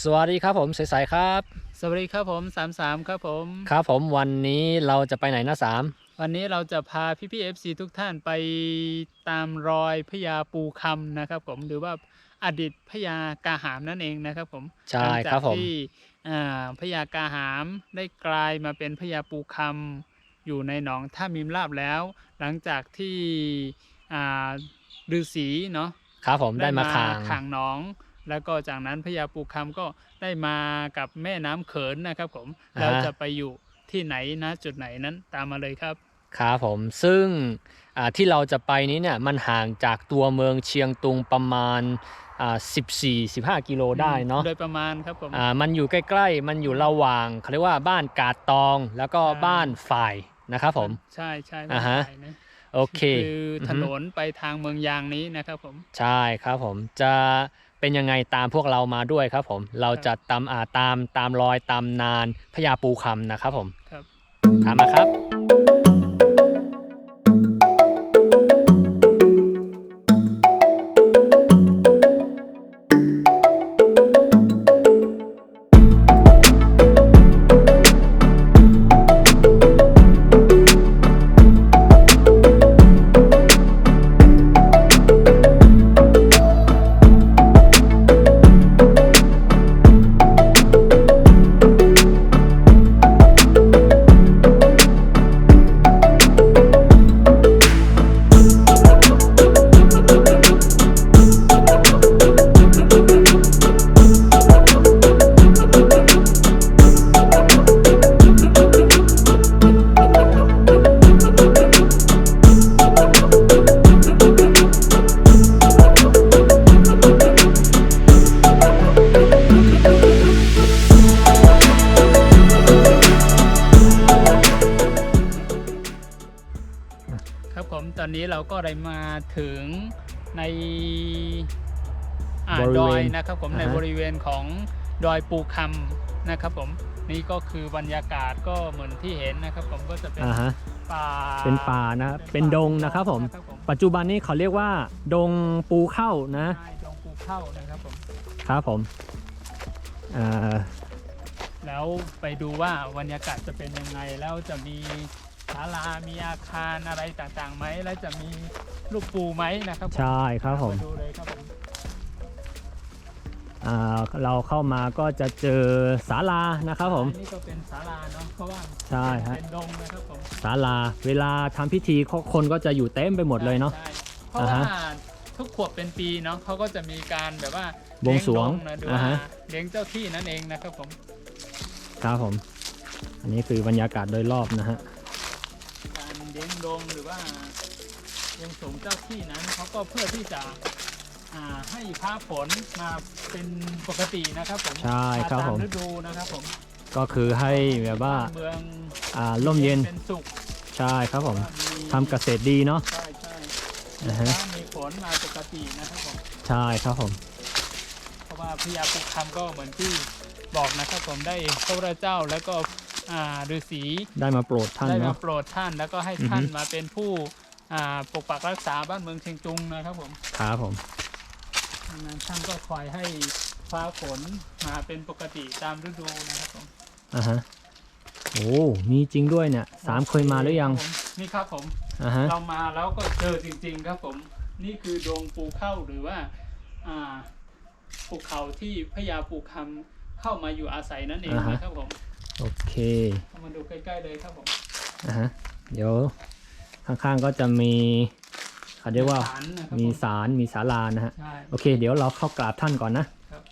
สวัสดีครับผมใสๆครับ สวัสดีครับผมสามสามครับผม ครับผมวันนี้เราจะไปไหนนะสามวันนี้เราจะพาพี่พี่เอฟซีทุกท่านไปตามรอยพญาปูคำนะครับผมหรือว่าอดีตพญากาหามนั่นเองนะครับผมใช่หลังคจารับกผมที่อ่าพญากาหามได้กลายมาเป็นพญาปูคำอยู่ในหนองท่ามิมลาบแล้ว หลังจากที่อ่าฤาษีเนาะครับผมได้มาคางขังน้อง แล้วก็จากนั้นพญาปูคำก็ได้มากับแม่น้ำเขินนะครับผมอ่าฮะแล้วจะไปอยู่ที่ไหนนะจุดไหนนั้นตามมาเลยครับครับผมซึ่งอ่าที่เราจะไปนี้เนี่ยมันห่างจากตัวเมืองเชียงตุงประมาณอ่า14-15 กิโลได้เนาะโดยประมาณครับผมอ่ามันอยู่ใกล้ ๆ มันอยู่ระหว่างเขาเรียกว่าบ้านกาดตองแล้วก็ใช่บ้านฝ่ายนะครับผม ใช่ใช่อ่าฮะไม่ไกลนะโอเคคือถนนไปทางเมืองยางนี้นะครับผม ใช่ครับผมจะ เป็นยังไงตามพวกเรามาด้วยครับผม เราจะตามอ่าตามตามรอยตามนานพญาปูคำนะครับผมครับตามมาครับ อนนี้เราก็ได้มาถึงในอ่าบริดเวณอยนะครับผมอ่าฮะในบริเวณของดอยปูคำนะครับผมนี่ก็คือบรรยากาศก็เหมือนที่เห็นนะครับผมก็จะเป็นอ่าฮะ ป่าเป็นป่านะครับเป็นดงนะครับผมนะครับผม ปัจจุบันนี้เขาเรียกว่า ดงปูเข้านะใช่ดงปูเข้านะครับผม ครับผมอ่า แล้วไปดูว่าบรรยากาศจะเป็นยังไงแล้วจะมี ศาลามีอาคารอะไรต่างๆไหมแล้วจะมีลูกปูไหมนะครับผมใช่ครับผมไปดูเลยครับผม อ่าเราเข้ามาก็จะเจอศาลานะครับผม อันนี่ก็เป็นศาลาเนาะเพราะว่าใช่ฮะ เป็นดงนะครับผมศาลา เวลาทำพิธีคนก็จะอยู่เต็มไปหมดเลยเนาะ ใช่เพราะอ่าว่าฮะทุกขวบเป็นปีเนาะเขาก็จะมีการแบบว่าบวงสรวงเลี้ยดนะดูอ่าว่าฮะ เลี้ยงเจ้าที่นั่นเองนะครับผม ครับผม อันนี้คือบรรยากาศโดยรอบนะฮะ ว่าบวงสรวงเจ้าที่นั้นเขาก็เพื่อที่จะอ่าให้ฟ้าฝนมาเป็นปกตินะครับผมใช่ครับาตาผมฤดูนะครับผมก็คือให้แบบว่าเมืองอ่าร่มเย็นเป็นสุขใช่ครับผมมีทำเกษตรดีเนาะใช่ใช่อ่าฮะฟ้ามีฝนมาปกตินะครับผมใช่ครับผมเพราะว่าพญาปุกคำก็เหมือนที่บอกนะครับผมได้พระพุทธเจ้าแล้วก็ อ่าฤาษีได้มาโปรดท่านได้มาเนาะ โปรดท่านแล้วก็ให้อือฮึท่านมาเป็นผู้อ่าปกปักรักษาบ้านเมืองเชียงตุงนะครับผมครับผม ดังนั้นท่านก็คอยให้ฟ้าฝนมาเป็นปกติตามฤดูนะครับผมอ่าฮะ โอ้ มีจริงด้วยเนี่ยสามเคยมาหรือยังครับผมนี่ครับผม อ่าฮะ เรามาแล้วก็เจอจริงๆครับผม นี่คือดงปูเข้าหรือว่าอ่าภูเขาที่พญาปูคำเข้ามาอยู่อาศัยนั่นเองนะครับผม โอเคเข้ามาดูใกล้ๆเลยครับผมอ่าฮะเดี๋ยวข้างๆก็จะมีเขาเรียกว่าศลนะครับมีผศาลมีศาลานะฮะ ใช่ โอเค เดี๋ยวเราเข้ากราบท่านก่อนนะ ครับ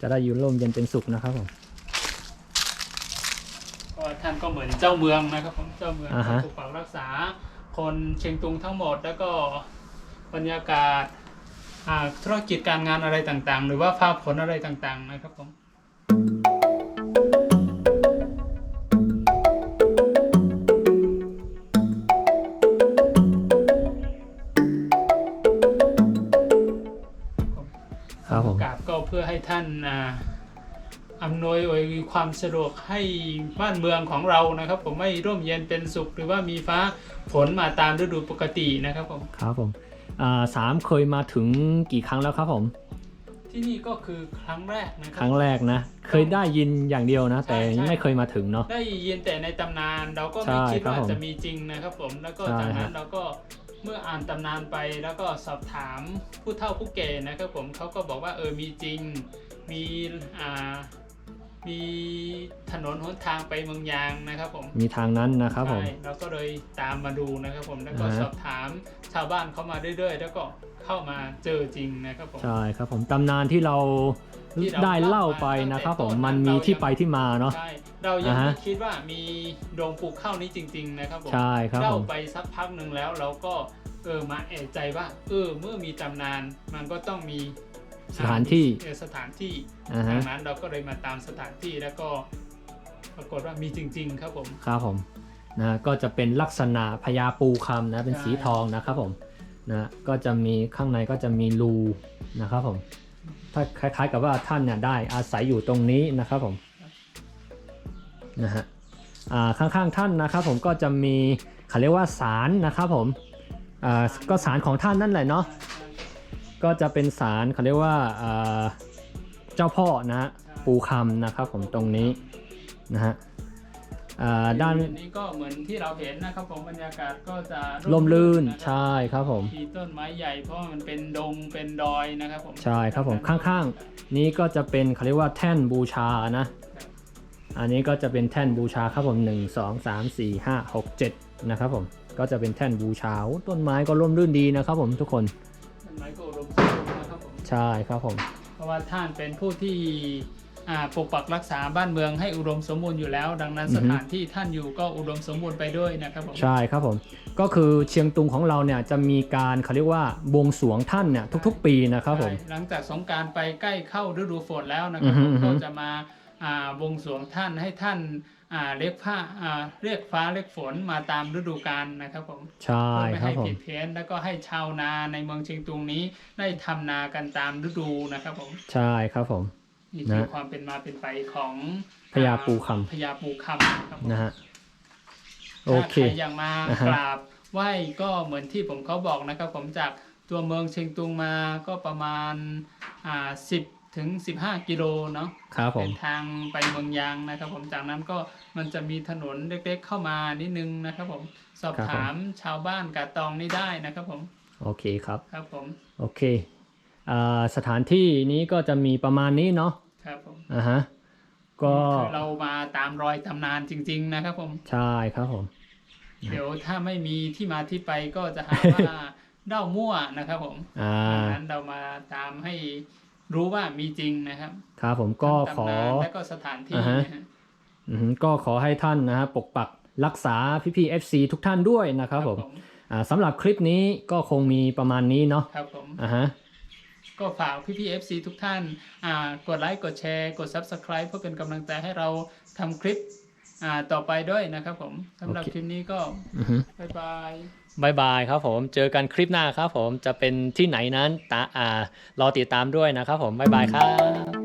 จะได้อยู่ร่มเย็นเป็นสุขนะครับผม ก็ท่านก็เหมือนเจ้าเมืองนะครับผมเจ้าเมืองอ่าฮะปกปักรักษา คนเชียงตุงทั้งหมด แล้วก็บรรยากาศอ่าธุรกิจการงานอะไรต่างๆ หรือว่าฟ้าฝนอะไรต่างๆนะครับผม ท่านอ่าอำนวยอวยความสะดวกให้บ้านเมืองของเรานะครับ ผมไม่ร่มเย็นเป็นสุข หรือว่ามีฟ้าฝนมาตามฤดูปกตินะครับผมครับผมอ่าสามเคยมาถึงกี่ครั้งแล้วครับผมทที่นี่ก็คือครั้งแรกนะคครับรั้งแรกนะ เคยได้ยินอย่างเดียวนะ แต่ยังไม่เคยมาถึงเนาะได้ยินแต่ในตำนานเราก็ใช่ไม่คิดครับว่าผมจะมีจริงนะครับผมแล้วก็ใช่จากนั้ฮะนเราก็ เมื่ออ่านตำนานไปแล้วก็สอบถามผู้เฒ่าผู้แก่นะครับผมเขาก็บอกว่าเออมีจริงมีอ่า มีถนนหนทางไปเมืองยางนะครับผมมีทางนั้นนะครับผมใช่เราก็เลยตามมาดูนะครับผมแล้วก็อ่าฮะสอบถามชาวบ้านเข้ามาเรื่อยๆ แล้วก็เข้ามาเจอจริงนะครับผมใช่ครับผมตำนานที่เราที่เราได้เล่าไปนะครับผมมันมีที่ไปที่มาเนาะใช่เรายังอ่าฮะไม่คิดว่ามีโรงปลูกข้าวนี้จริง ๆ นะครับผมใช่ครับเล่าผมไปสักพักหนึ่งแล้วเราก็เออมาเอะใจว่าเออเมื่อมีตำนานมันก็ต้องมี สถานที่เออสถานที่อ่าฮะดังนั้นเราก็เลยมาตามสถานที่แล้วก็ปรากฏว่ามีจริง ๆ ครับผม ครับผมนะก็จะเป็นลักษณะพญาปูคำนะเป็นใช่สีทองนะครับผมนะก็จะมีข้างในก็จะมีรูนะครับผมถ้าคล้ายๆกับว่าท่านเนี่ยได้อาศัยอยู่ตรงนี้นะครับผมนะฮะอ่าข้างๆท่านนะครับผมก็จะมีเขาเรียกว่าศาลนะครับผมอ่าก็ศาลของท่านนั่นแหละเนาะ ก็จะเป็นศาลเขาเรียกว่าอ่าเจ้าพ่อนะฮะปูคำนะครับผมตรงนี้นะฮะอ่าด้านนี้ก็เหมือนที่เราเห็นนะครับผมบรรยากาศก็จะลมลื่นนะครับใช่ครับผมมีต้นไม้ใหญ่เพราะว่ามันเป็นดงเป็นดอยนะครับผมใช่ครับผมข้างๆ นี้ก็จะเป็นเขาเรียกว่าแท่นบูชานะ อันนี้ก็จะเป็นแท่นบูชาครับผม1 2 3 4 5 6 7นะครับผมก็จะเป็นแท่นบูชาโอ้ต้นไม้ก็ร่มรื่นดีนะครับผมทุกคนต้นไม้ก็ ใช่ครับผม เพราะว่าท่านเป็นผู้ที่อ่าปกปักรักษาบ้านเมืองให้อุดมสมบูรณ์อยู่แล้ว ดังนั้นอือฮึสถานที่ท่านอยู่ก็อุดมสมบูรณ์ไปด้วยนะครับผมใช่ครับผม ก็คือเชียงตุงของเราเนี่ยจะมีการเขาเรียกว่าบวงสรวงท่านเนี่ยทุก ๆ ปีนะครับผมใช่หลังจากสงกรารไปใกล้เข้าฤดูฝนแล้วนะครับอืผอมฮึก็จะมาอ่าบวงสรวงท่านให้ท่านอ่า เรียกผ้าอ่าเรียกฟ้าเรียกฝนมาตามฤดูกาลนะครับผมใช่เพื่อไม่ครับให้ผมผิดเพี้ยนแล้วก็ให้ชาวนาในเมืองเชียงตุงนี้ได้ทำนากันตามฤดูนะครับผมใช่ครับผมนี่คือนะความเป็นมาเป็นไปของพญาปูคำพญาปูคำนะครับผมนะฮะโอถ้าเคใครอยากมาอ่าฮะกราบไหว้ก็เหมือนที่ผมเขาบอกนะครับผมจากตัวเมืองเชียงตุงมาก็ประมาณอ่าสิบ ถึงสิบห้ากิโลเนาะครับผเป็มนทางไปเมืองยางนะครับ ผมจากนั้นก็มันจะมีถนนเล็กๆเข้ามานิดนึงนะครับ ผมสอบครับผมถามชาวบ้านกาตองนี่ได้นะครับผมโอเคครับครับผมโอเคอ่าสถานที่นี้ก็จะมีประมาณนี้เนาะครับผมอ่าฮะก็คือเรามาตามรอยตำนานจริง ๆ นะครับผมใช่ครับผม เดี๋ยวถ้าไม่มีที่มาที่ไปก็จะหาว่าเด้ามั่วนะครับผมอ่าดังนั้นเรามาตามให้ รู้ว่ามีจริงนะครับ ครับผมก็ทั้งขอตำนานและก็สถานที่อ่าฮะนะฮะอือฮึก็ขอให้ท่านนะฮะปกปักรักษาพี่พี่ๆ FC ทุกท่านด้วยนะครับผมอ่าสำหรับคลิปนี้ก็คงมีประมาณนี้เนาะครับผมอ่าฮะก็ฝากพี่ๆ FC ทุกท่านอ่ากดไลค์กดแชร์ กด Subscribe เพื่อเป็นกำลังใจให้เราทำคลิปอ่าต่อไปด้วยนะครับผมสำหรับโอเคคลิปนี้ก็อือฮึบ๊ายบาย บายบายครับผมเจอกันคลิปหน้าครับผมจะเป็นที่ไหนนั้นตาอ่ารอติดตามด้วยนะครับผมบายบายครับ